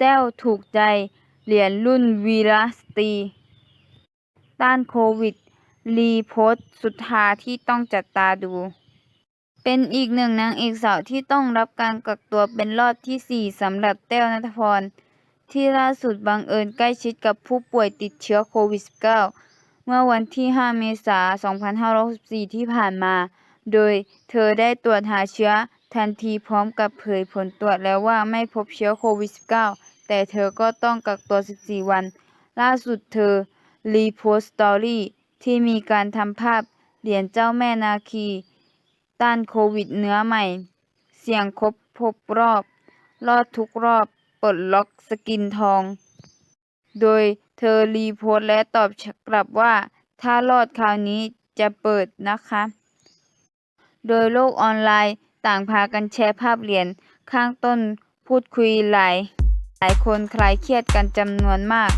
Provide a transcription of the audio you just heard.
แต้วถูกใจ เหรียญรุ่นวีรสตรี ต้านโควิด รีโพสสุดฮาที่ต้องจับตาดู เป็นอีกหนึ่งนางเอกสาวที่ต้องรับการกักตัวเป็นรอบที่ 4สำหรับแต้วณัฐพร ที่ล่าสุดบังเอิญใกล้ชิดกับผู้ป่วยติดเชื้อโควิด -19 เมื่อวันที่ 5 เมษายน 2564 ที่ผ่านมา โดยเธอได้ตรวจหาเชื้อทันทีพร้อมกับเผยผลตรวจแล้วว่าไม่พบเชื้อโควิด -19 แต่เธอก็ต้องกักตัว 14 วัน ล่าสุดเธอรีโพสต์สตอรี่ที่มีการทำภาพเหรียญเจ้าแม่นาคี ต้านโควิดเนื้อใหม่ เสี่ยงครบครบรอบ รอดทุกรอบปลดล็อกสกินทอง โดยเธอรีโพสต์และตอบกลับว่า ถ้ารอดคราวนี้จะเปิดนะคะ โดยโลกออนไลน์ต่างพากันแชร์ภาพเหรียญข้างต้นพูดคุยหลาย หลายคนคลายเครียดกันจำนวนมาก